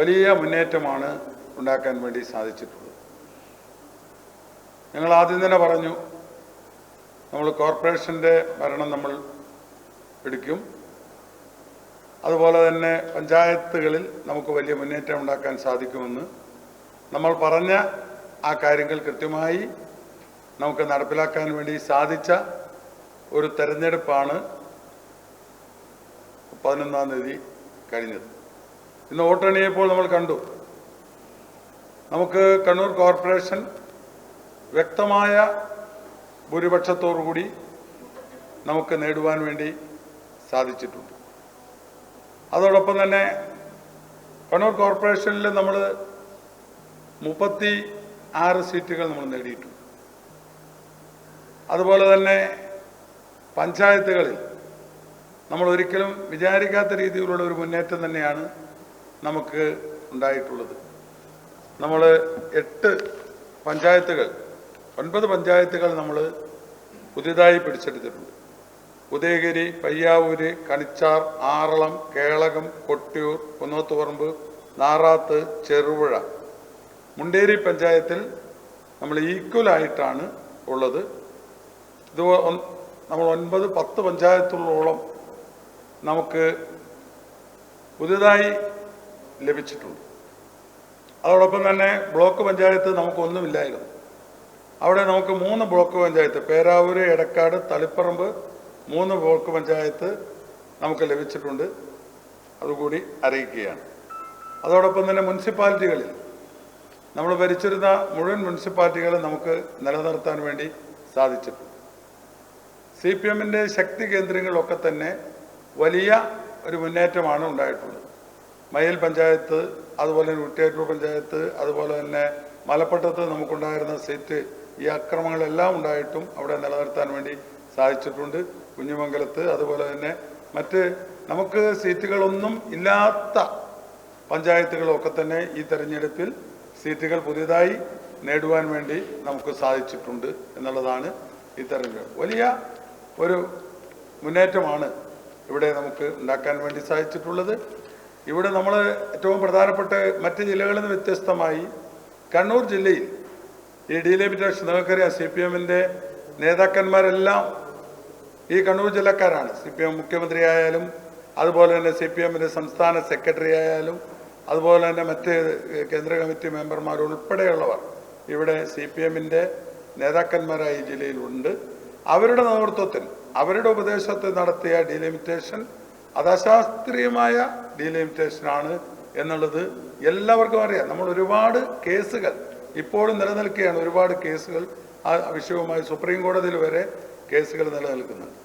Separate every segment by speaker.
Speaker 1: വലിയ മുന്നേറ്റമാണ് ഉണ്ടാക്കാൻ വേണ്ടി സാധിച്ചിട്ടുള്ളത്. ഞങ്ങൾ ആദ്യം തന്നെ പറഞ്ഞു നമ്മൾ കോർപ്പറേഷന്റെ ഭരണം നമ്മൾ എടുക്കും. അതുപോലെ തന്നെ പഞ്ചായത്തുകളിൽ നമുക്ക് വലിയ മുന്നേറ്റം ഉണ്ടാക്കാൻ സാധിക്കുമെന്ന് നമ്മൾ പറഞ്ഞ ആ കാര്യങ്ങൾ കൃത്യമായി നമുക്ക് നടപ്പിലാക്കാൻ വേണ്ടി സാധിച്ച ഒരു തെരഞ്ഞെടുപ്പാണ് പതിനൊന്നാം തീയതി കഴിഞ്ഞത്. ഇന്ന് വോട്ടെണ്ണിയപ്പോൾ നമ്മൾ കണ്ടു. നമുക്ക് കണ്ണൂർ കോർപ്പറേഷൻ വ്യക്തമായ ഭൂരിപക്ഷത്തോടുകൂടി നമുക്ക് നേടുവാൻ വേണ്ടി സാധിച്ചിട്ടുണ്ട്. അതോടൊപ്പം തന്നെ കണ്ണൂർ കോർപ്പറേഷനിൽ നമ്മൾ മുപ്പത്തി ആറ് സീറ്റുകൾ നമ്മൾ നേടിയിട്ടുണ്ട്. അതുപോലെ തന്നെ പഞ്ചായത്തുകളിൽ നമ്മൾ ഒരിക്കലും വിചാരിക്കാത്ത രീതിയിലുള്ള ഒരു മുന്നേറ്റം തന്നെയാണ് നമുക്ക് ഉണ്ടായിട്ടുള്ളത്. നമ്മൾ എട്ട് പഞ്ചായത്തുകൾ ഒൻപത് പഞ്ചായത്തുകൾ നമ്മൾ പുതിയതായി പിടിച്ചെടുത്തിട്ടുണ്ട്. ഉദയഗിരി പയ്യാവൂര് കണിച്ചാർ ആറളം കേളകം കൊട്ടിയൂർ കുന്നോത്തുപറമ്പ് നാറാത്ത് ചെറുപുഴ. മുണ്ടേരി പഞ്ചായത്തിൽ നമ്മൾ ഈക്വലായിട്ടാണ് ഉള്ളത്. ഇത് നമ്മൾ ഒൻപത് പത്ത് പഞ്ചായത്തുകളോളം നമുക്ക് പുതിയതായി ലഭിച്ചിട്ടുണ്ട്. അതോടൊപ്പം തന്നെ ബ്ലോക്ക് പഞ്ചായത്ത് നമുക്കൊന്നുമില്ലായിരുന്നു. അവിടെ നമുക്ക് മൂന്ന് ബ്ലോക്ക് പഞ്ചായത്ത് പേരാവൂര് എടക്കാട് തളിപ്പറമ്പ് മൂന്ന് ബ്ലോക്ക് പഞ്ചായത്ത് നമുക്ക് ലഭിച്ചിട്ടുണ്ട്. അതുകൂടി അറിയിക്കുകയാണ്. അതോടൊപ്പം തന്നെ മുനിസിപ്പാലിറ്റികളിൽ നമ്മൾ ഭരിച്ചിരുന്ന മുഴുവൻ മുനിസിപ്പാലിറ്റികളും നമുക്ക് നിലനിർത്താൻ വേണ്ടി സാധിച്ചിട്ടുണ്ട്. സി പി എമ്മിന്റെ ശക്തി കേന്ദ്രങ്ങളിലൊക്കെ തന്നെ വലിയ ഒരു മുന്നേറ്റമാണ് ഉണ്ടായിട്ടുള്ളത്. മയിൽ പഞ്ചായത്ത് അതുപോലെ തന്നെ കുറ്റിയാറ്റൂർ പഞ്ചായത്ത് അതുപോലെ തന്നെ മലപ്പട്ടത്ത് നമുക്കുണ്ടായിരുന്ന സീറ്റ് ഈ അക്രമങ്ങളെല്ലാം ഉണ്ടായിട്ടും അവിടെ നിലനിർത്താൻ വേണ്ടി സാധിച്ചിട്ടുണ്ട്. കുഞ്ഞുമംഗലത്ത് അതുപോലെ തന്നെ മറ്റ് നമുക്ക് സീറ്റുകളൊന്നും ഇല്ലാത്ത പഞ്ചായത്തുകളൊക്കെ തന്നെ ഈ തെരഞ്ഞെടുപ്പിൽ സീറ്റുകൾ പുതിയതായി നേടുവാൻ വേണ്ടി നമുക്ക് സാധിച്ചിട്ടുണ്ട് എന്നുള്ളതാണ് ഈ തെരഞ്ഞെടുപ്പ്. വലിയ ഒരു മുന്നേറ്റമാണ് ഇവിടെ നമുക്ക് ഉണ്ടാക്കാൻ വേണ്ടി സാധിച്ചിട്ടുള്ളത്. ഇവിടെ നമ്മൾ ഏറ്റവും പ്രധാനപ്പെട്ട മറ്റ് ജില്ലകളിൽ നിന്ന് വ്യത്യസ്തമായി കണ്ണൂർ ജില്ലയിൽ ഈ ഡീലിമിറ്റേഷൻ നിങ്ങൾക്കറിയാം സി പി എമ്മിന്റെ നേതാക്കന്മാരെല്ലാം ഈ കണ്ണൂർ ജില്ലക്കാരാണ്. സി പി എം മുഖ്യമന്ത്രി ആയാലും അതുപോലെ തന്നെ സി പി എമ്മിന്റെ സംസ്ഥാന സെക്രട്ടറി ആയാലും അതുപോലെ തന്നെ മറ്റ് കേന്ദ്ര കമ്മിറ്റി മെമ്പർമാർ ഉൾപ്പെടെയുള്ളവർ ഇവിടെ സി പി എമ്മിന്റെ നേതാക്കന്മാരായി ജില്ലയിലുണ്ട് അവരുടെ നേതൃത്വത്തിൽ അവരുടെ ഉപദേശത്തിൽ നടത്തിയ ഡിലിമിറ്റേഷൻ അതശാസ്ത്രീയമായ ഡീലിമിറ്റേഷനാണ് എന്നുള്ളത് എല്ലാവർക്കും അറിയാം. നമ്മൾ ഒരുപാട് കേസുകൾ ഇപ്പോഴും നിലനിൽക്കുകയാണ്. ഒരുപാട് കേസുകൾ ആ വിഷയവുമായി സുപ്രീം കോടതിയിൽ വരെ കേസുകൾ നിലനിൽക്കുന്നുണ്ട്.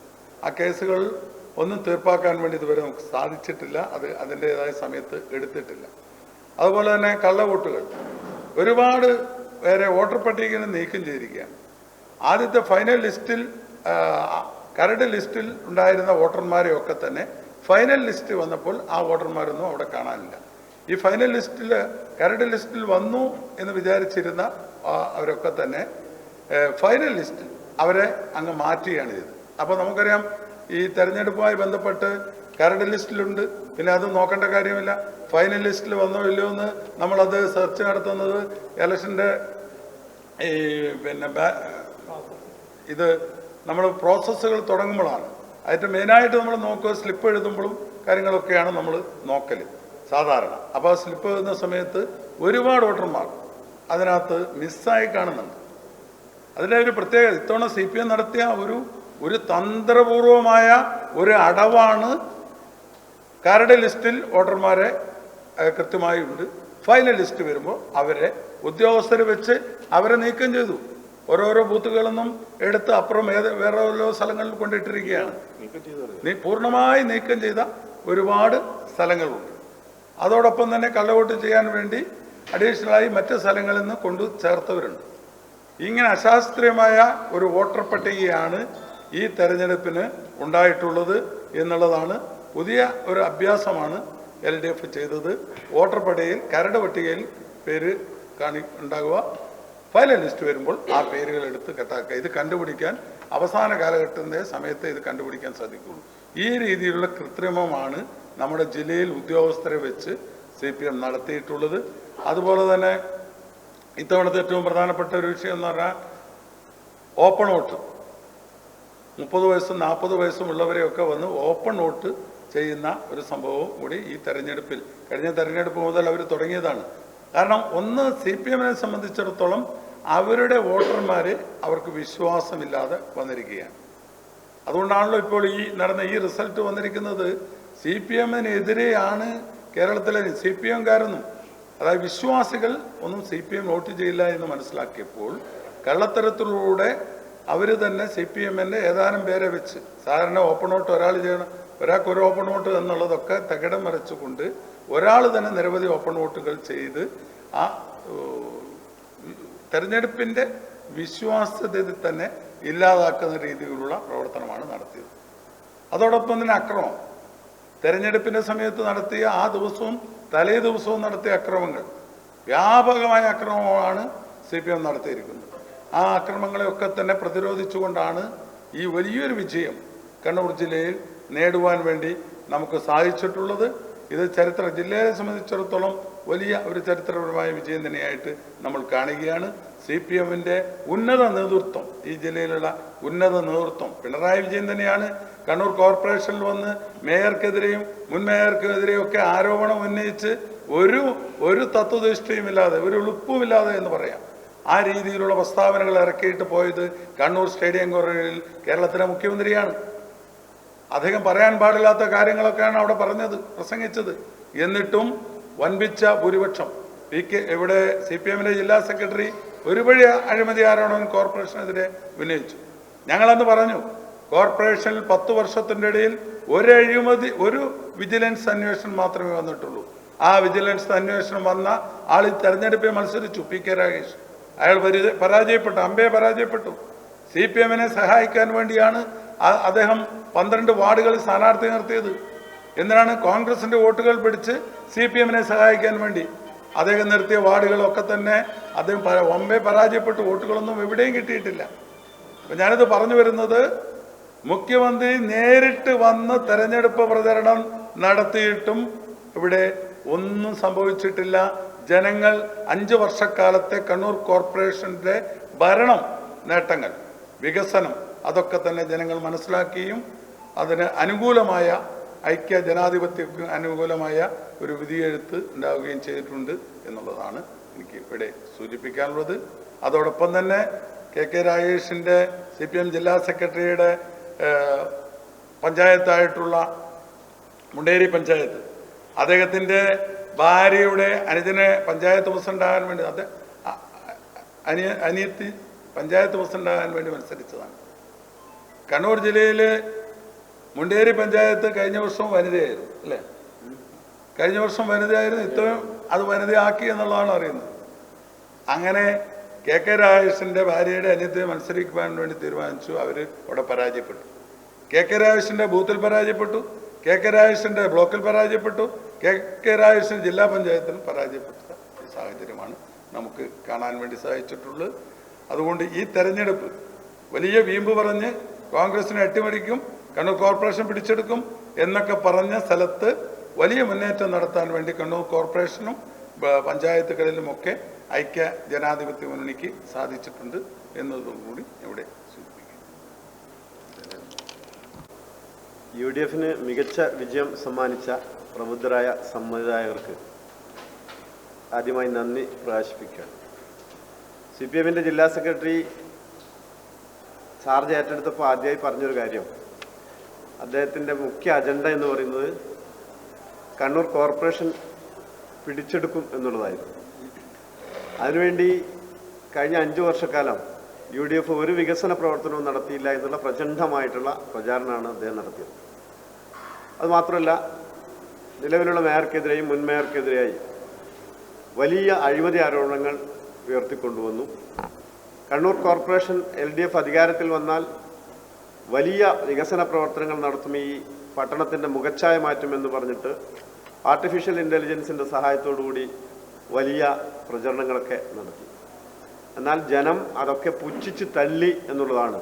Speaker 1: ആ കേസുകൾ ഒന്നും തീർപ്പാക്കാൻ വേണ്ടി ഇതുവരെ നമുക്ക് സാധിച്ചിട്ടില്ല. അത് അതിന്റെതായ സമയത്ത് എടുത്തിട്ടില്ല. അതുപോലെ തന്നെ കള്ളവോട്ടുകൾ. ഒരുപാട് പേരെ വോട്ടർ പട്ടികയിൽ നീക്കം ചെയ്തിരിക്കുകയാണ്. ആദ്യത്തെ ഫൈനൽ ലിസ്റ്റിൽ കരട് ലിസ്റ്റിൽ ഉണ്ടായിരുന്ന വോട്ടർമാരെയൊക്കെ തന്നെ ഫൈനൽ ലിസ്റ്റ് വന്നപ്പോൾ ആ വോട്ടർമാരൊന്നും അവിടെ കാണാനില്ല. ഈ ഫൈനൽ ലിസ്റ്റിൽ കരട് ലിസ്റ്റിൽ വന്നു എന്ന് വിചാരിച്ചിരുന്ന അവരൊക്കെ തന്നെ ഫൈനൽ ലിസ്റ്റിൽ അവരെ അങ്ങ് മാറ്റുകയാണ് ചെയ്തത്. അപ്പോൾ നമുക്കറിയാം ഈ തെരഞ്ഞെടുപ്പുമായി ബന്ധപ്പെട്ട് കരട് ലിസ്റ്റിലുണ്ട് പിന്നെ അത് നോക്കേണ്ട കാര്യമില്ല. ഫൈനൽ ലിസ്റ്റിൽ വന്നോ ഇല്ലയോ എന്ന് നമ്മളത് സെർച്ച് നടത്തുന്നത് ഇലക്ഷന്റെ ഈ പിന്നെ ഇത് നമ്മൾ പ്രോസസ്സുകൾ തുടങ്ങുമ്പോഴാണ്. അതിന്റെ മെയിനായിട്ട് നമ്മൾ നോക്കുക സ്ലിപ്പ് എഴുതുമ്പോഴും കാര്യങ്ങളൊക്കെയാണ് നമ്മൾ നോക്കൽ സാധാരണ. അപ്പോൾ ആ സ്ലിപ്പ് എഴുതുന്ന സമയത്ത് ഒരുപാട് വോട്ടർമാർ അതിനകത്ത് മിസ്സായി കാണുന്നുണ്ട്. അതിന്റെ ഒരു പ്രത്യേകത ഇത്തവണ സി പി എം നടത്തിയ ഒരു ഒരു തന്ത്രപൂർവമായ ഒരു അടവാണ് കരട് ലിസ്റ്റിൽ വോട്ടർമാരെ കൃത്യമായി ഉണ്ട്. ഫൈനൽ ലിസ്റ്റ് വരുമ്പോൾ അവരെ ഉദ്യോഗസ്ഥർ വെച്ച് അവരെ നീക്കം ചെയ്തു. ഓരോരോ ബൂത്തുകളൊന്നും എടുത്ത് അപ്പുറം ഏത് വേറെ ഓരോ സ്ഥലങ്ങളിൽ കൊണ്ടിട്ടിരിക്കുകയാണ്. നീ പൂർണമായി നീക്കം ചെയ്ത ഒരുപാട് സ്ഥലങ്ങളുണ്ട്. അതോടൊപ്പം തന്നെ കള്ളവോട്ട് ചെയ്യാൻ വേണ്ടി അഡീഷണലായി മറ്റ് സ്ഥലങ്ങളിൽ നിന്ന് കൊണ്ടു ചേർത്തവരുണ്ട്. ഇങ്ങനെ അശാസ്ത്രീയമായ ഒരു വോട്ടർ പട്ടികയാണ് ഈ തെരഞ്ഞെടുപ്പിന് ഉണ്ടായിട്ടുള്ളത് എന്നുള്ളതാണ് പുതിയ ഒരു അഭ്യാസമാണ് എൽ ഡി എഫ് ചെയ്തത്. വോട്ടർ പട്ടികയിൽ കരട് പട്ടികയിൽ പേര് കാണി ഉണ്ടാകുക. ഫൈനൽ ലിസ്റ്റ് വരുമ്പോൾ ആ പേരുകൾ എടുത്ത് കെട്ടാക്കുക. ഇത് കണ്ടുപിടിക്കാൻ അവസാന കാലഘട്ടത്തിന്റെ സമയത്ത് ഇത് കണ്ടുപിടിക്കാൻ സാധിക്കുള്ളൂ. ഈ രീതിയിലുള്ള കൃത്രിമമാണ് നമ്മുടെ ജില്ലയിൽ ഉദ്യോഗസ്ഥരെ വെച്ച് സി പി എം നടത്തിയിട്ടുള്ളത്. അതുപോലെ തന്നെ ഇത്തവണത്തെ ഏറ്റവും പ്രധാനപ്പെട്ട ഒരു വിഷയം എന്ന് പറഞ്ഞാൽ ഓപ്പൺ വോട്ട്. മുപ്പത് വയസ്സും നാൽപ്പത് വയസ്സും ഉള്ളവരെയൊക്കെ വന്ന് ഓപ്പൺ വോട്ട് ചെയ്യുന്ന ഒരു സംഭവവും കൂടി ഈ തെരഞ്ഞെടുപ്പിൽ കഴിഞ്ഞ തെരഞ്ഞെടുപ്പ് മുതൽ അവർ തുടങ്ങിയതാണ്. കാരണം ഒന്ന് സി പി എമ്മിനെ സംബന്ധിച്ചിടത്തോളം അവരുടെ വോട്ടർമാർ അവർക്ക് വിശ്വാസമില്ലാതെ വന്നിരിക്കുകയാണ്. അതുകൊണ്ടാണല്ലോ ഇപ്പോൾ ഈ നടന്ന ഈ റിസൾട്ട് വന്നിരിക്കുന്നത്. സി പി എമ്മിനെതിരെയാണ് കേരളത്തിലെ സി പി എംകാരൊന്നും അതായത് വിശ്വാസികൾ ഒന്നും സി പി എം വോട്ട് ചെയ്യില്ല എന്ന് മനസ്സിലാക്കിയപ്പോൾ കള്ളത്തരത്തിലൂടെ അവർ തന്നെ സി പി എമ്മിന്റെ ഏതാനും പേരെ വെച്ച് സാധാരണ ഓപ്പൺ വോട്ട് ഒരാൾ ചെയ്യണം ഒരാൾക്ക് ഒരു ഓപ്പൺ വോട്ട് എന്നുള്ളതൊക്കെ തകിടം മറിച്ചുകൊണ്ട് ഒരാൾ തന്നെ നിരവധി ഓപ്പൺ വോട്ടുകൾ ചെയ്ത് ആ തെരഞ്ഞെടുപ്പിന്റെ വിശ്വാസ്യത തന്നെ ഇല്ലാതാക്കുന്ന രീതിയിലുള്ള പ്രവർത്തനമാണ് നടത്തിയത്. അതോടൊപ്പം തന്നെ അക്രമം. തെരഞ്ഞെടുപ്പിന്റെ സമയത്ത് നടത്തിയ ആ ദിവസവും തലേ ദിവസവും നടത്തിയ അക്രമങ്ങൾ വ്യാപകമായ അക്രമമാണ് സി പി എം നടത്തിയിരിക്കുന്നത്. ആ അക്രമങ്ങളെയൊക്കെ തന്നെ പ്രതിരോധിച്ചുകൊണ്ടാണ് ഈ വലിയൊരു വിജയം കണ്ണൂർ ജില്ലയിൽ നേടുവാൻ വേണ്ടി നമുക്ക് സാധിച്ചിട്ടുള്ളത്. ഇത് ചരിത്ര ജില്ലയെ സംബന്ധിച്ചിടത്തോളം വലിയ ഒരു ചരിത്രപരമായ വിജയം തന്നെയായിട്ട് നമ്മൾ കാണുകയാണ്. സി പി എമ്മിന്റെ ഉന്നത നേതൃത്വം ഈ ജില്ലയിലുള്ള ഉന്നത നേതൃത്വം പിണറായി വിജയൻ തന്നെയാണ്. കണ്ണൂർ കോർപ്പറേഷനിൽ വന്ന് മേയർക്കെതിരെയും മുൻ മേയർക്കെതിരെയും ഒക്കെ ആരോപണം ഉന്നയിച്ച് ഒരു ഒരു തത്വദൃഷ്ടിയുമില്ലാതെ ഒരു എളുപ്പമില്ലാതെ എന്ന് പറയാം. ആ രീതിയിലുള്ള പ്രസ്താവനകൾ ഇറക്കിയിട്ട് പോയത് കണ്ണൂർ സ്റ്റേഡിയം കോറിഡറിൽ കേരളത്തിലെ മുഖ്യമന്ത്രിയാണ്. അധികം പറയാൻ പാടില്ലാത്ത കാര്യങ്ങളൊക്കെയാണ് അവിടെ പറഞ്ഞത് പ്രസംഗിച്ചത്. എന്നിട്ടും വൻപിച്ച ഭൂരിപക്ഷം. പി കെ ഇവിടെ സി പി എമ്മിലെ ജില്ലാ സെക്രട്ടറി ഒരുപടി അഴിമതി ആരോപണം കോർപ്പറേഷനെതിരെ ഉന്നയിച്ചു. ഞങ്ങളന്ന് പറഞ്ഞു കോർപ്പറേഷനിൽ പത്ത് വർഷത്തിന്റെ ഇടയിൽ ഒരു അഴിമതി ഒരു വിജിലൻസ് അന്വേഷണം മാത്രമേ വന്നിട്ടുള്ളൂ. ആ വിജിലൻസ് അന്വേഷണം വന്ന ആൾ ഈ തെരഞ്ഞെടുപ്പിൽ മത്സരിച്ചു പി കെ രാഗേഷ് അയാൾ പരാജയപ്പെട്ടു അമ്പയെ പരാജയപ്പെട്ടു. സി പി എമ്മിനെ സഹായിക്കാൻ വേണ്ടിയാണ് അദ്ദേഹം പന്ത്രണ്ട് വാർഡുകളിൽ സ്ഥാനാർത്ഥി നിർത്തിയത്. എന്തിനാണ് കോൺഗ്രസിന്റെ വോട്ടുകൾ പിടിച്ച് സി പി എമ്മിനെ സഹായിക്കാൻ വേണ്ടി? അദ്ദേഹം നിർത്തിയ വാർഡുകളൊക്കെ തന്നെ അദ്ദേഹം ഒമ്പേ പരാജയപ്പെട്ടു. വോട്ടുകളൊന്നും എവിടെയും കിട്ടിയിട്ടില്ല. അപ്പൊ ഞാനിത് പറഞ്ഞു വരുന്നത് മുഖ്യമന്ത്രി നേരിട്ട് വന്ന് തെരഞ്ഞെടുപ്പ് പ്രചരണം നടത്തിയിട്ടും ഇവിടെ ഒന്നും സംഭവിച്ചിട്ടില്ല. ജനങ്ങൾ അഞ്ച് വർഷക്കാലത്തെ കണ്ണൂർ കോർപ്പറേഷന്റെ ഭരണം നേട്ടങ്ങൾ വികസനം അതൊക്കെ തന്നെ ജനങ്ങൾ മനസ്സിലാക്കുകയും അതിന് അനുകൂലമായ ഐക്യ ജനാധിപത്യത്തിന് അനുകൂലമായ ഒരു വിധിയെഴുത്ത് ഉണ്ടാവുകയും ചെയ്തിട്ടുണ്ട് എന്നുള്ളതാണ് എനിക്ക് ഇവിടെ സൂചിപ്പിക്കാനുള്ളത്. അതോടൊപ്പം തന്നെ കെ കെ രാജേഷിന്റെ സി പി എം ജില്ലാ സെക്രട്ടറിയുടെ പഞ്ചായത്തായിട്ടുള്ള മുണ്ടേരി പഞ്ചായത്ത് അദ്ദേഹത്തിന്റെ ഭാര്യയുടെ അനുജനെ പഞ്ചായത്ത് പ്രസിഡന്റാകാൻ വേണ്ടി അത് അനിയ അനിയത്തി പഞ്ചായത്ത് പ്രസിഡന്റാകാൻ വേണ്ടി മത്സരിച്ചതാണ്. കണ്ണൂർ ജില്ലയിൽ മുണ്ടേരി പഞ്ചായത്ത് കഴിഞ്ഞ വർഷം വനിതയായിരുന്നു അല്ലേ? കഴിഞ്ഞ വർഷം വനിതയായിരുന്നു ഇത്രയും അത് വനിതയാക്കി എന്നുള്ളതാണ് അറിയുന്നത്. അങ്ങനെ കെ കെ രാജേഷിന്റെ ഭാര്യയുടെ അനിയത്തെ മത്സരിക്കുവാൻ വേണ്ടി തീരുമാനിച്ചു അവർ അവിടെ പരാജയപ്പെട്ടു. കെ കെ രാജേഷിന്റെ ബൂത്തിൽ പരാജയപ്പെട്ടു കെ കെ രാജേഷിന്റെ ബ്ലോക്കിൽ പരാജയപ്പെട്ടു കെ കെ രാജേഷിന് ജില്ലാ പഞ്ചായത്തിലും പരാജയപ്പെട്ട സാഹചര്യമാണ് നമുക്ക് കാണാൻ വേണ്ടി സാധിച്ചിട്ടുള്ളത്. അതുകൊണ്ട് ഈ തെരഞ്ഞെടുപ്പ് വലിയ വീമ്പ് പറഞ്ഞ് കോൺഗ്രസിനെ അട്ടിമറിക്കും കണ്ണൂർ കോർപ്പറേഷൻ പിടിച്ചെടുക്കും എന്നൊക്കെ പറഞ്ഞ സ്ഥലത്ത് വലിയ മുന്നേറ്റം നടത്താൻ വേണ്ടി കണ്ണൂർ കോർപ്പറേഷനും പഞ്ചായത്തുകളിലുമൊക്കെ ഐക്യ ജനാധിപത്യ മുന്നണിക്ക് സാധിച്ചിട്ടുണ്ട് എന്നതും കൂടി ഇവിടെ സൂചിപ്പിക്കും
Speaker 2: യു ഡി എഫിന് മികച്ച വിജയം സമ്മാനിച്ച പ്രബുദ്ധരായ സമ്മതിദായകർക്ക് ആദ്യമായി നന്ദി പ്രകാശിപ്പിക്കുകയാണ്. സി പി എമ്മിന്റെ ജില്ലാ സെക്രട്ടറി ചാർജ് ഏറ്റെടുത്തപ്പോൾ ആദ്യമായി പറഞ്ഞൊരു കാര്യം അദ്ദേഹത്തിന്റെ മുഖ്യ അജണ്ട എന്ന് പറയുന്നത് കണ്ണൂർ കോർപ്പറേഷൻ പിടിച്ചെടുക്കും എന്നുള്ളതായിരുന്നു. അതിനുവേണ്ടി കഴിഞ്ഞ അഞ്ചു വർഷക്കാലം യു ഡി എഫ് ഒരു വികസന പ്രവർത്തനവും നടത്തിയില്ല എന്നുള്ള പ്രചണ്ഡമായിട്ടുള്ള പ്രചാരണമാണ് അദ്ദേഹം നടത്തിയത്. അതുമാത്രമല്ല നിലവിലുള്ള മേയർക്കെതിരെയും മുൻ മേയർക്കെതിരെയായി വലിയ അഴിമതി ആരോപണങ്ങൾ ഉയർത്തിക്കൊണ്ടുവന്നു. Kannur corporation L D F അധികാരത്തിൽ വന്നാൽ വലിയ വികസന പ്രവർത്തനങ്ങൾ നടത്തും ഈ പട്ടണത്തിന്റെ മുഖച്ഛായ മാറ്റുമെന്ന് പറഞ്ഞിട്ട് ആർട്ടിഫിഷ്യൽ ഇന്റലിജൻസിന്റെ സഹായത്തോടുകൂടി വലിയ പ്രചരണങ്ങളൊക്കെ നടത്തി. എന്നാൽ ജനം അതൊക്കെ പുച്ഛിച്ച് തള്ളി എന്നുള്ളതാണ്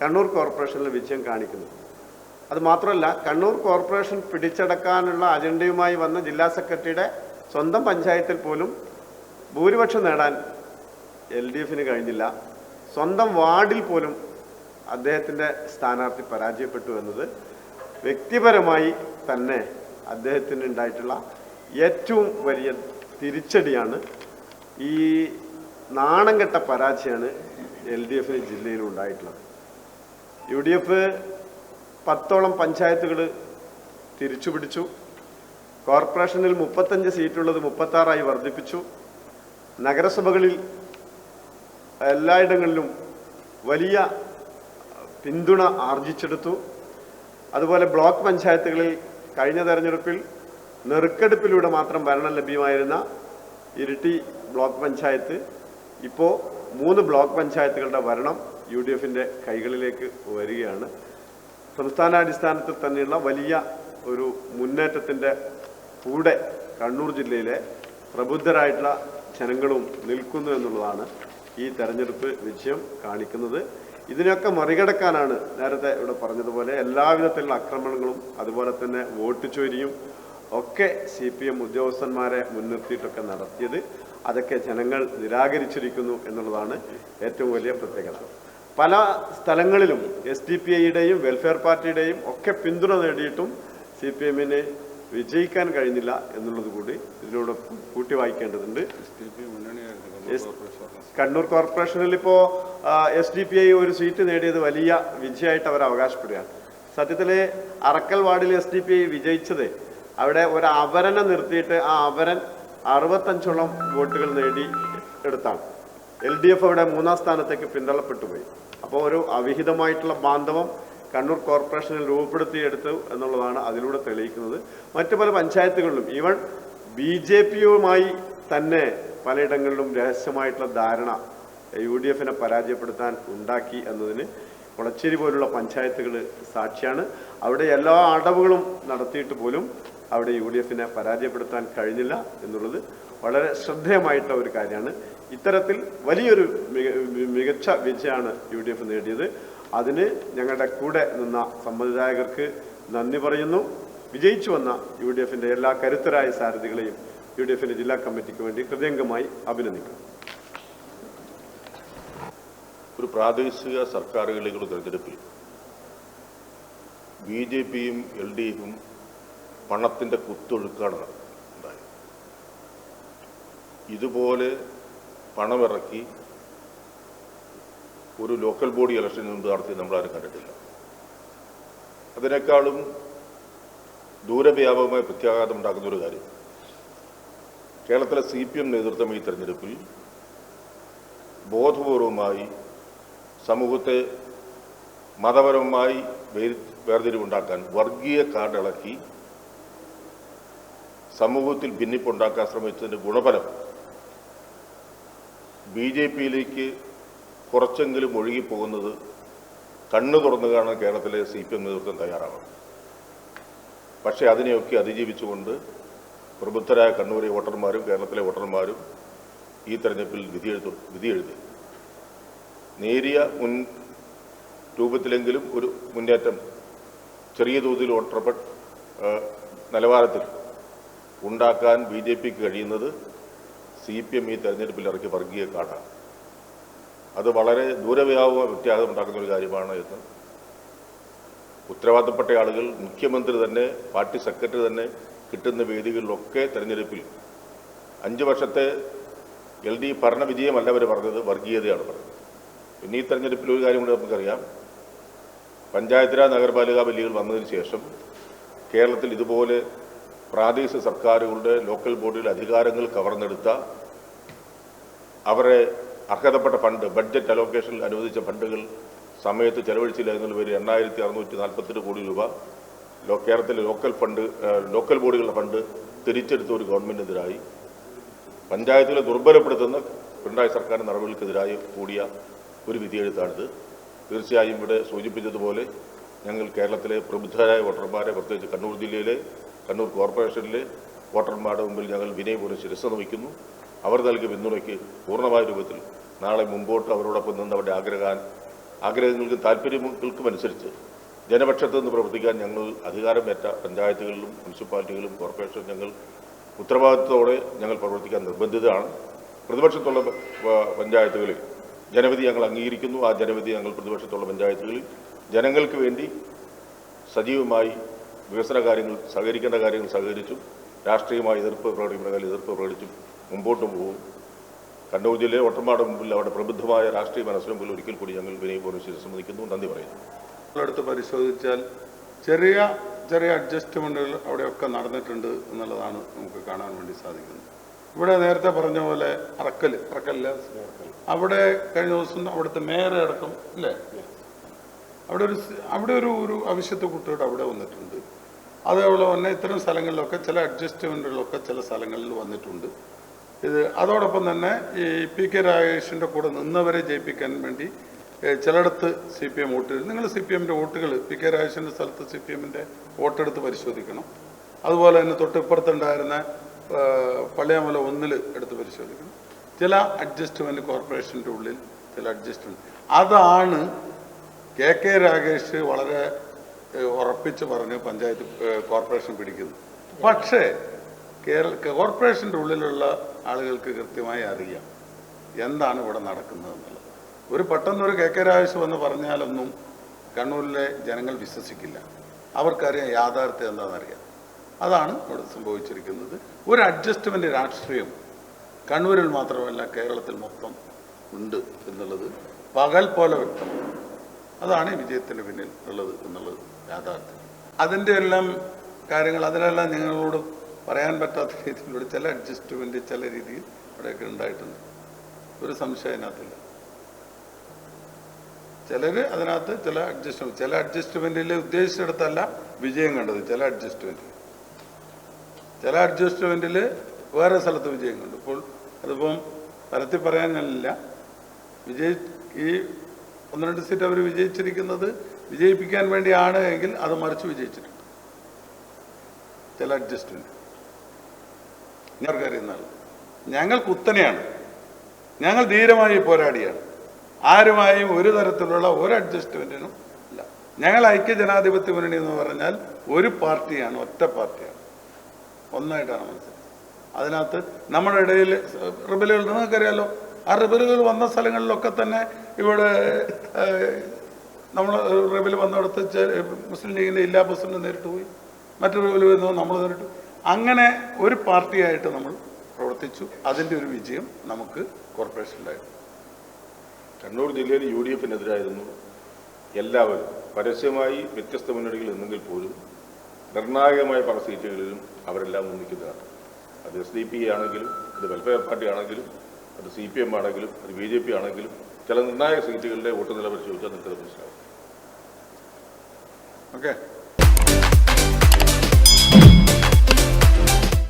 Speaker 2: കണ്ണൂർ കോർപ്പറേഷനിൽ വിജയം കാണിക്കുന്നത്. അത് മാത്രമല്ല കണ്ണൂർ കോർപ്പറേഷൻ പിടിച്ചടക്കാനുള്ള അജണ്ടയുമായി വന്ന ജില്ലാ സെക്രട്ടറിയുടെ സ്വന്തം പഞ്ചായത്തിൽ പോലും ഭൂരിപക്ഷം നേടാൻ എൽ ഡി എഫിന് കഴിഞ്ഞില്ല. സ്വന്തം വാർഡിൽ പോലും അദ്ദേഹത്തിന്റെ സ്ഥാനാർത്ഥി പരാജയപ്പെട്ടു എന്നത് വ്യക്തിപരമായി തന്നെ അദ്ദേഹത്തിന് ഉണ്ടായിട്ടുള്ള ഏറ്റവും വലിയ തിരിച്ചടിയാണ്. ഈ നാണംകെട്ട പരാജയമാണ് എൽ ഡി എഫിന് ജില്ലയിൽ ഉണ്ടായിട്ടുള്ളത്. യു ഡി എഫ് പത്തോളം പഞ്ചായത്തുകൾ തിരിച്ചു പിടിച്ചു കോർപ്പറേഷനിൽ മുപ്പത്തഞ്ച് സീറ്റുള്ളത് മുപ്പത്താറായി വർദ്ധിപ്പിച്ചു. നഗരസഭകളിൽ എല്ലായിടങ്ങളിലും വലിയ പിന്തുണ ആർജിച്ചെടുത്തു. അതുപോലെ ബ്ലോക്ക് പഞ്ചായത്തുകളിൽ കഴിഞ്ഞ തെരഞ്ഞെടുപ്പിൽ നെറുക്കെടുപ്പിലൂടെ മാത്രം ഭരണം ലഭ്യമായിരുന്ന ഇരിട്ടി ബ്ലോക്ക് പഞ്ചായത്ത് ഇപ്പോൾ മൂന്ന് ബ്ലോക്ക് പഞ്ചായത്തുകളുടെ ഭരണം യു ഡി എഫിന്റെ കൈകളിലേക്ക് വരികയാണ്. സംസ്ഥാനാടിസ്ഥാനത്തിൽ തന്നെയുള്ള വലിയ ഒരു മുന്നേറ്റത്തിന്റെ കൂടെ കണ്ണൂർ ജില്ലയിലെ പ്രബുദ്ധരായിട്ടുള്ള ജനങ്ങളും നിൽക്കുന്നു എന്നുള്ളതാണ് ഈ തെരഞ്ഞെടുപ്പ് വിജയം കാണിക്കുന്നത്. ഇതിനൊക്കെ മറികടക്കാനാണ് നേരത്തെ ഇവിടെ പറഞ്ഞതുപോലെ എല്ലാവിധത്തിലുള്ള ആക്രമണങ്ങളും അതുപോലെ തന്നെ വോട്ട് ചോരിയും ഒക്കെ സി പി എം ഉദ്യോഗസ്ഥന്മാരെ മുൻനിർത്തിയിട്ടൊക്കെ നടത്തിയത്. അതൊക്കെ ജനങ്ങൾ നിരാകരിച്ചിരിക്കുന്നു എന്നുള്ളതാണ് ഏറ്റവും വലിയ പ്രത്യേകത. പല സ്ഥലങ്ങളിലും എസ് ഡി പി ഐയുടെയും വെൽഫെയർ പാർട്ടിയുടെയും ഒക്കെ പിന്തുണ നേടിയിട്ടും സി പി എമ്മിന് വിജയിക്കാൻ കഴിഞ്ഞില്ല എന്നുള്ളത് കൂടി ഇതിലൂടെ കൂട്ടി വായിക്കേണ്ടതുണ്ട്. എസ്- കണ്ണൂർ കോർപ്പറേഷനിൽ ഇപ്പോൾ എസ് ഡി പി ഐ ഒരു സീറ്റ് നേടിയത് വലിയ വിജയമായിട്ട് അവർ അവകാശപ്പെടുകയാണ്. സത്യത്തിൽ അറക്കൽ വാർഡിൽ എസ് ഡി പി ഐ വിജയിച്ചത് അവിടെ ഒരു അവരനെ നിർത്തിയിട്ട് ആ അവരൻ അറുപത്തഞ്ചോളം വോട്ടുകൾ നേടി എടുത്താണ്. എൽ ഡി എഫ് അവിടെ മൂന്നാം സ്ഥാനത്തേക്ക് പിന്തള്ളപ്പെട്ടു പോയി. അപ്പോൾ ഒരു അവിഹിതമായിട്ടുള്ള ബാന്ധവം കണ്ണൂർ കോർപ്പറേഷനിൽ രൂപപ്പെടുത്തിയെടുത്തു എന്നുള്ളതാണ് അതിലൂടെ തെളിയിക്കുന്നത്. മറ്റു പല പഞ്ചായത്തുകളിലും ഈവൻ ബി ജെ പിയുമായി തന്നെ പലയിടങ്ങളിലും രഹസ്യമായിട്ടുള്ള ധാരണ യു ഡി എഫിനെ പരാജയപ്പെടുത്താൻ ഉണ്ടാക്കി എന്നതിന് കുളച്ചേരി പോലുള്ള പഞ്ചായത്തുകൾ സാക്ഷിയാണ്. അവിടെ എല്ലാ അടവുകളും നടത്തിയിട്ട് പോലും അവിടെ യു ഡി എഫിനെ പരാജയപ്പെടുത്താൻ കഴിഞ്ഞില്ല എന്നുള്ളത് വളരെ ശ്രദ്ധേയമായിട്ടുള്ള ഒരു കാര്യമാണ്. ഇത്തരത്തിൽ വലിയൊരു മികച്ച വിജയമാണ് യു ഡി എഫ് നേടിയത്. അതിന് ഞങ്ങളുടെ കൂടെ നിന്ന സമ്മതിദായകർക്ക് നന്ദി പറയുന്നു. വിജയിച്ചു വന്ന യു ഡി എഫിന്റെ എല്ലാ കരുത്തരായ സാരഥികളെയും യു ഡി എഫിന്റെ ജില്ലാ കമ്മിറ്റിക്ക് വേണ്ടി ഹൃദയംഗമായി അഭിനന്ദിക്കുന്നു.
Speaker 3: ഒരു പ്രാദേശിക സർക്കാരുകളിലേക്കുള്ള തെരഞ്ഞെടുപ്പിൽ ബി ജെ പിയും എൽ ഡി എഫും പണത്തിന്റെ കുത്തൊഴുക്കാണ് ഉണ്ടായത് ഇതുപോലെ പണമിറക്കി ഒരു ലോക്കൽ ബോഡി ഇലക്ഷന് മുമ്പ് നടത്തി നമ്മളാരും കണ്ടിട്ടില്ല. അതിനേക്കാളും ദൂരവ്യാപകമായ പ്രത്യാഘാതം ഉണ്ടാക്കുന്ന ഒരു കാര്യം കേരളത്തിലെ സി പി എം നേതൃത്വം ഈ തെരഞ്ഞെടുപ്പിൽ ബോധപൂർവമായി സമൂഹത്തെ മതപരമായി വേർതിരിവുണ്ടാക്കാൻ വർഗീയ കാർഡിളക്കി സമൂഹത്തിൽ ഭിന്നിപ്പുണ്ടാക്കാൻ ശ്രമിച്ചതിന്റെ ഗുണഫലം ബി ജെ പിയിലേക്ക് കുറച്ചെങ്കിലും ഒഴുകിപ്പോകുന്നത് കണ്ണു തുറന്നു കാണാൻ കേരളത്തിലെ സി പി എം നേതൃത്വം തയ്യാറാവണം. പക്ഷേ അതിനെയൊക്കെ അതിജീവിച്ചുകൊണ്ട് പ്രബുദ്ധരായ കണ്ണൂരി വോട്ടർമാരും കേരളത്തിലെ വോട്ടർമാരും ഈ തെരഞ്ഞെടുപ്പിൽ വിധിയെഴുത്തു വിധിയെഴുതി നേരിയ മുൻ രൂപത്തിലെങ്കിലും ഒരു മുന്നേറ്റം ചെറിയ തോതിൽ വോട്ടർപെട്ട് നിലവാരത്തിൽ ഉണ്ടാക്കാൻ ബി ജെ പിക്ക് കഴിയുന്നത് സി പി എം ഈ തെരഞ്ഞെടുപ്പിൽ ഇറക്കിയ വർഗീയ കാർഡാണ്. അത് വളരെ ദൂരവ്യാപക വ്യത്യാസം ഉണ്ടാക്കുന്ന ഒരു കാര്യമാണ് എന്ന്. ഉത്തരവാദിത്തപ്പെട്ട ആളുകൾ മുഖ്യമന്ത്രി തന്നെ പാർട്ടി സെക്രട്ടറി തന്നെ കിട്ടുന്ന വേദികളിലൊക്കെ തെരഞ്ഞെടുപ്പിൽ അഞ്ച് വർഷത്തെ എൽ ഡി ഭരണവിജയമല്ല അവർ പറഞ്ഞത് വർഗീയതയാണ് പറഞ്ഞത്. പിന്നെ ഈ തെരഞ്ഞെടുപ്പിൽ ഒരു കാര്യം കൂടി നമുക്കറിയാം. പഞ്ചായത്ത് രാജ് നഗരപാലിക ബില്ലുകൾ വന്നതിന് ശേഷം കേരളത്തിൽ ഇതുപോലെ പ്രാദേശിക സർക്കാരുകളുടെ ലോക്കൽ ബോഡിയുടെ അധികാരങ്ങൾ കവർന്നെടുത്ത അവരെ അർഹതപ്പെട്ട ഫണ്ട് ബഡ്ജറ്റ് അലോക്കേഷനിൽ അനുവദിച്ച ഫണ്ടുകൾ സമയത്ത് ചെലവഴിച്ചില്ല എന്നുള്ള പേര് എണ്ണായിരത്തി അറുന്നൂറ്റി നാൽപ്പത്തെട്ട് കോടി രൂപ കേരളത്തിലെ ലോക്കൽ ഫണ്ട് ലോക്കൽ ബോഡികളുടെ ഫണ്ട് തിരിച്ചെടുത്ത ഒരു ഗവൺമെന്റിനെതിരായി പഞ്ചായത്തുകളെ ദുർബലപ്പെടുത്തുന്ന പിണറായി സർക്കാരിന്റെ നടപടികൾക്കെതിരായി കൂടിയ ഒരു വിധിയെഴുത്താണിത്. തീർച്ചയായും ഇവിടെ സൂചിപ്പിച്ചതുപോലെ ഞങ്ങൾ കേരളത്തിലെ പ്രബുദ്ധരായ വോട്ടർമാരെ പ്രത്യേകിച്ച് കണ്ണൂർ ജില്ലയിലെ കണ്ണൂർ കോർപ്പറേഷനിലെ വോട്ടർമാരുടെ മുമ്പിൽ ഞങ്ങൾ വിനയപൂർവം ശിരസ് നമിക്കുന്നു അവർ നൽകിയ പിന്തുണയ്ക്ക് പൂർണമായ രൂപത്തിൽ നാളെ മുമ്പോട്ട് അവരോടൊപ്പം നിന്ന് അവരുടെ ആഗ്രഹാൻ ആഗ്രഹങ്ങൾക്കും താല്പര്യങ്ങൾക്കും അനുസരിച്ച് ജനപക്ഷത്ത് നിന്ന് പ്രവർത്തിക്കാൻ ഞങ്ങൾ അധികാരമേറ്റ പഞ്ചായത്തുകളിലും മുനിസിപ്പാലിറ്റികളിലും കോർപ്പറേഷൻ ഞങ്ങൾ ഉത്തരവാദിത്വത്തോടെ ഞങ്ങൾ പ്രവർത്തിക്കാൻ നിർബന്ധിതരാണ്. പ്രതിപക്ഷത്തുള്ള പഞ്ചായത്തുകളിൽ ജനവിധി ഞങ്ങൾ അംഗീകരിക്കുന്നു. ആ ജനവിധി ഞങ്ങൾ പ്രതിപക്ഷത്തുള്ള പഞ്ചായത്തുകളിൽ ജനങ്ങൾക്ക് വേണ്ടി സജീവമായി വികസന കാര്യങ്ങൾ സഹകരിക്കേണ്ട കാര്യങ്ങൾ സഹകരിച്ചും രാഷ്ട്രീയമായി എതിർപ്പ് പ്രകടിപ്പിക്കുന്ന കാര്യം എതിർപ്പ് പ്രകടിച്ചും മുമ്പോട്ട് പോകും. കണ്ണൂർ ജില്ലയിലെ ഒട്ടമാട് മുമ്പിൽ അവിടെ പ്രബുദ്ധമായ രാഷ്ട്രീയ മനസ്സിലും ഒരിക്കൽ കൂടി ഞങ്ങൾ വിനയപൂർവം സമ്മതിക്കുന്നു. നന്ദി പറയുന്നു.
Speaker 1: എടുത്ത് പരിശോധിച്ചാൽ ചെറിയ ചെറിയ അഡ്ജസ്റ്റ്മെന്റുകൾ അവിടെയൊക്കെ നടന്നിട്ടുണ്ട് എന്നുള്ളതാണ് നമുക്ക് കാണാൻ വേണ്ടി സാധിക്കുന്നത്. ഇവിടെ നേരത്തെ പറഞ്ഞ പോലെ അറക്കൽ അറക്കല്ല അവിടെ കഴിഞ്ഞ ദിവസം അവിടുത്തെ മേയറെ അടക്കം അല്ലേ? അവിടെ ഒരു അവിടെ ഒരു ഒരു ആവശ്യത്തെ കുട്ടിയോട് അവിടെ വന്നിട്ടുണ്ട്. അതേപോലെ തന്നെ ഇത്തരം സ്ഥലങ്ങളിലൊക്കെ ചില അഡ്ജസ്റ്റ്മെന്റുകളൊക്കെ ചില സ്ഥലങ്ങളിൽ വന്നിട്ടുണ്ട്. ഇത് അതോടൊപ്പം തന്നെ ഈ പി കെ രാഗേഷിന്റെ കൂടെ നിന്നവരെ ജയിപ്പിക്കാൻ വേണ്ടി ചിലയിടത്ത് സി പി എം വോട്ട് നിങ്ങൾ സി പി എമ്മിന്റെ വോട്ടുകൾ പി കെ രാജേഷിന്റെ സ്ഥലത്ത് സി പി എമ്മിന്റെ വോട്ടെടുത്ത് പരിശോധിക്കണം. അതുപോലെ തന്നെ തൊട്ടിപ്പുറത്തുണ്ടായിരുന്ന പള്ളിയമല ഒന്നിൽ എടുത്ത് പരിശോധിക്കണം. ചില അഡ്ജസ്റ്റ്മെന്റ് കോർപ്പറേഷന്റെ ഉള്ളിൽ ചില അഡ്ജസ്റ്റ്മെന്റ് അതാണ് കെ കെ രാഗേഷ് വളരെ ഉറപ്പിച്ച് പറഞ്ഞ് പഞ്ചായത്ത് കോർപ്പറേഷൻ പിടിക്കുന്നു പക്ഷേ കേരള കോർപ്പറേഷന്റെ ഉള്ളിലുള്ള ആളുകൾക്ക് കൃത്യമായി അറിയാം. എന്താണ് ഇവിടെ നടക്കുന്നത് എന്നുള്ളത് ഒരു പെട്ടെന്ന് ഒരു കെ കെ രാജേഷ് വന്ന് പറഞ്ഞാലൊന്നും കണ്ണൂരിലെ ജനങ്ങൾ വിശ്വസിക്കില്ല. അവർക്കറിയാം യാഥാർത്ഥ്യം എന്താണെന്നറിയാം. അതാണ് ഇവിടെ സംഭവിച്ചിരിക്കുന്നത്. ഒരു അഡ്ജസ്റ്റ്മെന്റ് രാഷ്ട്രീയം കണ്ണൂരിൽ മാത്രമല്ല കേരളത്തിൽ മൊത്തം ഉണ്ട് എന്നുള്ളത് പകൽ പോലെ വ്യക്തമാണ്. അതാണ് ഈ വിജയത്തിന് പിന്നിൽ ഉള്ളത് എന്നുള്ളത് യാഥാർത്ഥ്യം. അതിന്റെ എല്ലാം കാര്യങ്ങൾ അതിനെല്ലാം നിങ്ങളോട് പറയാൻ പറ്റാത്ത രീതിയിലൂടെ ചില അഡ്ജസ്റ്റ്മെന്റ് ചില രീതിയിൽ ഇവിടെയൊക്കെ ഉണ്ടായിട്ടുണ്ട്. ഒരു സംശയം അതിനകത്തില്ല. ചിലർ അതിനകത്ത് ചില അഡ്ജസ്റ്റ്മെന്റ് ചില അഡ്ജസ്റ്റ്മെന്റിൽ ഉദ്ദേശിച്ചിടത്തല്ല വിജയം കണ്ടത് ചില അഡ്ജസ്റ്റ്മെന്റ് ചില അഡ്ജസ്റ്റ്മെന്റിൽ വേറെ സ്ഥലത്ത് വിജയം കണ്ടു. ഇപ്പോൾ അതിപ്പം തരത്തിൽ പറയാൻ ഞാനില്ല. വിജയി ഈ ഒന്ന് രണ്ട് സീറ്റ് അവർ വിജയിച്ചിരിക്കുന്നത് വിജയിപ്പിക്കാൻ വേണ്ടിയാണ് എങ്കിൽ അത് മറിച്ച് വിജയിച്ചിട്ടുണ്ട്. ചില അഡ്ജസ്റ്റ്മെന്റ് ഞങ്ങൾക്കറിയുന്ന ഞങ്ങൾ കുത്തനെയാണ്. ഞങ്ങൾ ധീരമായി പോരാടിയാണ്. ആരുമായും ഒരു തരത്തിലുള്ള ഒരു അഡ്ജസ്റ്റ്മെന്റിനും ഇല്ല. ഞങ്ങൾ ഐക്യ ജനാധിപത്യ മുന്നണി എന്ന് പറഞ്ഞാൽ ഒരു പാർട്ടിയാണ് ഒറ്റ പാർട്ടിയാണ്. ഒന്നായിട്ടാണ് മനസ്സിലായത്. അതിനകത്ത് നമ്മുടെ ഇടയിൽ റിബലുകൾ നിങ്ങൾക്കറിയാലോ ആ റിബലുകൾ വന്ന സ്ഥലങ്ങളിലൊക്കെ തന്നെ ഇവിടെ നമ്മൾ റിബൽ വന്നിടത്ത് മുസ്ലിം ലീഗിന്റെ ഇല്ലാ പ്രസിഡന്റ് നേരിട്ട് പോയി. മറ്റു റിബൽ വരുന്നത് നമ്മൾ നേരിട്ട് അങ്ങനെ ഒരു പാർട്ടിയായിട്ട് നമ്മൾ പ്രവർത്തിച്ചു. അതിന്റെ ഒരു വിജയം നമുക്ക് കോർപ്പറേഷനിലായിരുന്നു
Speaker 3: കണ്ണൂർ ജില്ലയിൽ യു ഡി എഫിനെതിരായിരുന്നു എല്ലാവരും. പരസ്യമായി വ്യത്യസ്ത മുന്നണികൾ എന്നെങ്കിൽ പോലും നിർണായകമായ പല സീറ്റുകളിലും അവരെല്ലാം ഒന്നിക്കുന്നതാണ്. അത് എസ് ഡി പി ആണെങ്കിലും അത് വെൽഫെയർ പാർട്ടി ആണെങ്കിലും അത് സി പി എം ആണെങ്കിലും അത് ബി ജെ പി ആണെങ്കിലും ചില നിർണായക സീറ്റുകളുടെ വോട്ട് നില പരിശോധിച്ചാൽ നിങ്ങൾക്ക് മനസ്സിലാവും.
Speaker 1: ഓക്കെ